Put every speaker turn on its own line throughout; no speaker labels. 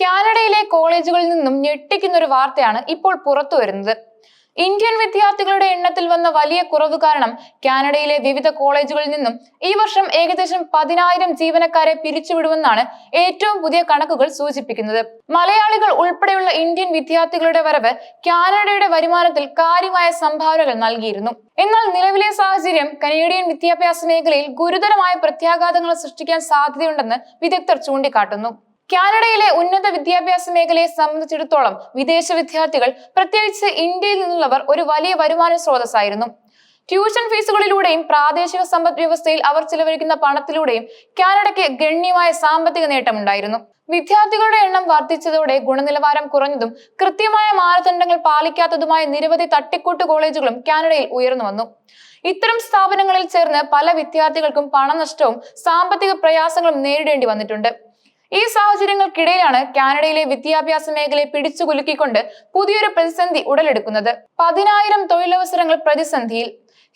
കാനഡയിലെ കോളേജുകളിൽ നിന്നും ഞെട്ടിക്കുന്ന ഒരു വാർത്തയാണ് ഇപ്പോൾ പുറത്തു വരുന്നത്. ഇന്ത്യൻ വിദ്യാർത്ഥികളുടെ എണ്ണത്തിൽ വന്ന വലിയ കുറവ് കാരണം കാനഡയിലെ വിവിധ കോളേജുകളിൽ നിന്നും ഈ വർഷം ഏകദേശം പതിനായിരം ജീവനക്കാരെ പിരിച്ചുവിടുമെന്നാണ് ഏറ്റവും പുതിയ കണക്കുകൾ സൂചിപ്പിക്കുന്നത്. മലയാളികൾ ഉൾപ്പെടെയുള്ള ഇന്ത്യൻ വിദ്യാർത്ഥികളുടെ വരവ് കാനഡയുടെ വരുമാനത്തിൽ കാര്യമായ സംഭാവനകൾ നൽകിയിരുന്നു. എന്നാൽ നിലവിലെ സാഹചര്യം കനേഡിയൻ വിദ്യാഭ്യാസ മേഖലയിൽ ഗുരുതരമായ പ്രത്യാഘാതങ്ങൾ സൃഷ്ടിക്കാൻ സാധ്യതയുണ്ടെന്ന് വിദഗ്ധർ ചൂണ്ടിക്കാട്ടുന്നു. കാനഡയിലെ ഉന്നത വിദ്യാഭ്യാസ മേഖലയെ സംബന്ധിച്ചിടത്തോളം വിദേശ വിദ്യാർത്ഥികൾ പ്രത്യേകിച്ച് ഇന്ത്യയിൽ നിന്നുള്ളവർ ഒരു വലിയ വരുമാന സ്രോതസ്സായിരുന്നു. ട്യൂഷൻ ഫീസുകളിലൂടെയും പ്രാദേശിക സമ്പദ് വ്യവസ്ഥയിൽ അവർ ചിലവഴിക്കുന്ന പണത്തിലൂടെയും കാനഡയ്ക്ക് ഗണ്യമായ സാമ്പത്തിക നേട്ടമുണ്ടായിരുന്നു. വിദ്യാർത്ഥികളുടെ എണ്ണം വർദ്ധിച്ചതോടെ ഗുണനിലവാരം കുറഞ്ഞതും കൃത്യമായ മാനദണ്ഡങ്ങൾ പാലിക്കാത്തതുമായ നിരവധി തട്ടിക്കൂട്ട് കോളേജുകളും കാനഡയിൽ ഉയർന്നു വന്നു. ഇത്തരം സ്ഥാപനങ്ങളിൽ ചേർന്ന് പല വിദ്യാർത്ഥികൾക്കും പണനഷ്ടവും സാമ്പത്തിക പ്രയാസങ്ങളും നേരിടേണ്ടി വന്നിട്ടുണ്ട്. ഈ സാഹചര്യങ്ങൾക്കിടയിലാണ് കാനഡയിലെ വിദ്യാഭ്യാസ മേഖലയെ പിടിച്ചുകുലുക്കിക്കൊണ്ട് പുതിയൊരു പ്രതിസന്ധി ഉടലെടുക്കുന്നത്. പതിനായിരം തൊഴിലവസരങ്ങൾ പ്രതിസന്ധിയിൽ.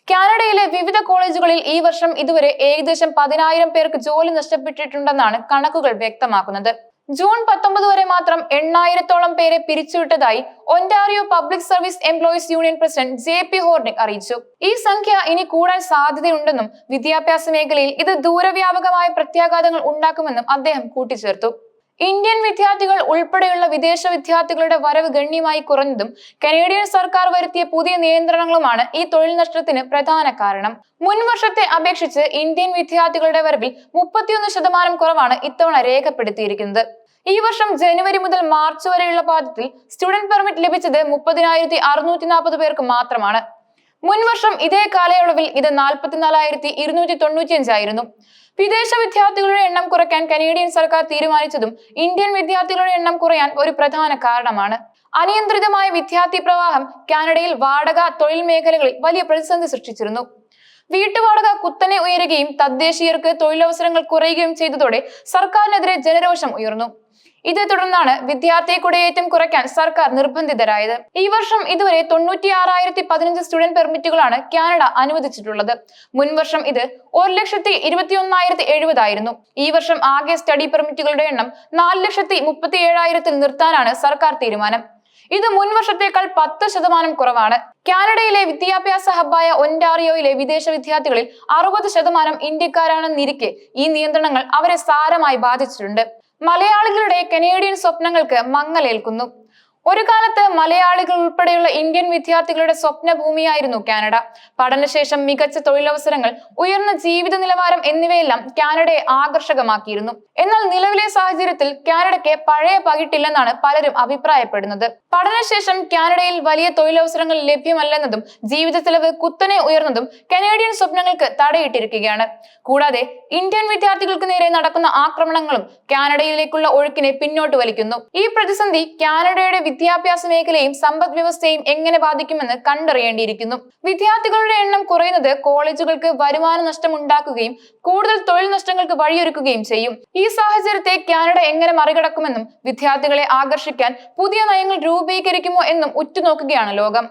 കാനഡയിലെ വിവിധ കോളേജുകളിൽ ഈ വർഷം ഇതുവരെ ഏകദേശം പതിനായിരം പേർക്ക് ജോലി നഷ്ടപ്പെട്ടിട്ടുണ്ടെന്നാണ് കണക്കുകൾ വ്യക്തമാക്കുന്നത്. ജൂൺ പത്തൊമ്പത് വരെ മാത്രം എണ്ണായിരത്തോളം പേരെ പിരിച്ചുവിട്ടതായി Ontario public service employees union president J P Hornick അറിയിച്ചു. ഈ സംഖ്യ ഇനി കൂടാൻ സാധ്യതയുണ്ടെന്നും വിദ്യാഭ്യാസ മേഖലയിൽ ഇത് ദൂരവ്യാപകമായ പ്രത്യാഘാതങ്ങൾ ഉണ്ടാക്കുമെന്നും അദ്ദേഹം കൂട്ടിച്ചേർത്തു. ഇന്ത്യൻ വിദ്യാർത്ഥികൾ ഉൾപ്പെടെയുള്ള വിദേശ വിദ്യാർത്ഥികളുടെ വരവ് ഗണ്യമായി കുറഞ്ഞതും കനേഡിയൻ സർക്കാർ വരുത്തിയ പുതിയ നിയന്ത്രണങ്ങളുമാണ് ഈ തൊഴിൽ നഷ്ടത്തിന് പ്രധാന കാരണം. മുൻ വർഷത്തെ അപേക്ഷിച്ച് ഇന്ത്യൻ വിദ്യാർത്ഥികളുടെ വരവിൽ മുപ്പത്തിയൊന്ന് ശതമാനം കുറവാണ് ഇത്തവണ രേഖപ്പെടുത്തിയിരിക്കുന്നത്. ഈ വർഷം ജനുവരി മുതൽ മാർച്ച് വരെയുള്ള പാദത്തിൽ സ്റ്റുഡന്റ് പെർമിറ്റ് ലഭിച്ചത് മുപ്പതിനായിരത്തി അറുന്നൂറ്റി നാൽപ്പത് പേർക്ക് മാത്രമാണ്. മുൻ വർഷം ഇതേ കാലയളവിൽ ഇത് നാൽപ്പത്തിനാലായിരത്തി ഇരുന്നൂറ്റി തൊണ്ണൂറ്റിയഞ്ചായിരുന്നു വിദേശ വിദ്യാർത്ഥികളുടെ എണ്ണം കുറയ്ക്കാൻ കനേഡിയൻ സർക്കാർ തീരുമാനിച്ചതും ഇന്ത്യൻ വിദ്യാർത്ഥികളുടെ എണ്ണം കുറയാൻ ഒരു പ്രധാന കാരണമാണ്. അനിയന്ത്രിതമായ വിദ്യാർത്ഥി പ്രവാഹം കാനഡയിൽ വാടക തൊഴിൽ മേഖലകളിൽ വലിയ പ്രതിസന്ധി സൃഷ്ടിച്ചിരുന്നു. വീട്ടുവാടക കുത്തനെ ഉയരുകയും തദ്ദേശീയർക്ക് തൊഴിലവസരങ്ങൾ കുറയുകയും ചെയ്തതോടെ സർക്കാരിനെതിരെ ജനരോഷം ഉയർന്നു. ഇതേ തുടർന്നാണ് വിദ്യാർത്ഥി കുടിയേറ്റം കുറയ്ക്കാൻ സർക്കാർ നിർബന്ധിതരായത്. ഈ വർഷം ഇതുവരെ തൊണ്ണൂറ്റി ആറായിരത്തി പതിനഞ്ച് സ്റ്റുഡന്റ് പെർമിറ്റുകളാണ് കാനഡ അനുവദിച്ചിട്ടുള്ളത്. മുൻവർഷം ഇത് ഒരു ലക്ഷത്തി ഇരുപത്തി ഒന്നായിരത്തി എഴുപതായിരുന്നു ഈ വർഷം ആകെ സ്റ്റഡി പെർമിറ്റുകളുടെ എണ്ണം നാല് ലക്ഷത്തി മുപ്പത്തി ഏഴായിരത്തിൽ നിർത്താനാണ് സർക്കാർ തീരുമാനം. ഇത് മുൻ വർഷത്തേക്കാൾ പത്ത് ശതമാനം കുറവാണ്. കാനഡയിലെ വിദ്യാഭ്യാസ ഹബ്ബായ ഒന്റാറിയോയിലെ വിദേശ വിദ്യാർത്ഥികളിൽ അറുപത് ശതമാനം ഇന്ത്യക്കാരാണെന്നിരിക്കെ ഈ നിയന്ത്രണങ്ങൾ അവരെ സാരമായി ബാധിച്ചിട്ടുണ്ട്. മലയാളികളുടെ കനേഡിയൻ സ്വപ്നങ്ങൾക്ക് മങ്ങലേൽക്കുന്നു. ഒരു കാലത്ത് മലയാളികൾ ഉൾപ്പെടെയുള്ള ഇന്ത്യൻ വിദ്യാർത്ഥികളുടെ സ്വപ്ന ഭൂമിയായിരുന്നു കാനഡ. പഠനശേഷം മികച്ച തൊഴിലവസരങ്ങൾ ഉയർന്ന ജീവിത നിലവാരം എന്നിവയെല്ലാം കാനഡയെ ആകർഷകമാക്കിയിരുന്നു. എന്നാൽ നിലവിലെ സാഹചര്യത്തിൽ കാനഡയ്ക്ക് പഴയ പകിട്ടില്ലെന്നാണ് പലരും അഭിപ്രായപ്പെടുന്നത്. പഠനശേഷം കാനഡയിൽ വലിയ തൊഴിലവസരങ്ങൾ ലഭ്യമല്ലെന്നതും ജീവിത ചെലവ് കുത്തനെ ഉയർന്നതും കനേഡിയൻ സ്വപ്നങ്ങൾക്ക് തടയിട്ടിരിക്കുകയാണ്. കൂടാതെ ഇന്ത്യൻ വിദ്യാർത്ഥികൾക്ക് നേരെ നടക്കുന്ന ആക്രമണങ്ങളും കാനഡയിലേക്കുള്ള ഒഴുക്കിനെ പിന്നോട്ട് വലിക്കുന്നു. ഈ പ്രതിസന്ധി കാനഡയുടെ വിദ്യാഭ്യാസ മേഖലയും സമ്പദ് വ്യവസ്ഥയും എങ്ങനെ ബാധിക്കുമെന്ന് കണ്ടറിയേണ്ടിയിരിക്കുന്നു. വിദ്യാർത്ഥികളുടെ എണ്ണം കുറയുന്നത് കോളേജുകൾക്ക് വരുമാന നഷ്ടം ഉണ്ടാക്കുകയും കൂടുതൽ തൊഴിൽ നഷ്ടങ്ങൾക്ക് വഴിയൊരുക്കുകയും ചെയ്യും. ഈ സാഹചര്യത്തെ കാനഡ എങ്ങനെ മറികടക്കുമെന്നും വിദ്യാർത്ഥികളെ ആകർഷിക്കാൻ പുതിയ നയങ്ങൾ രൂപീകരിക്കുമോ എന്നും ഉറ്റുനോക്കുകയാണ് ലോകം.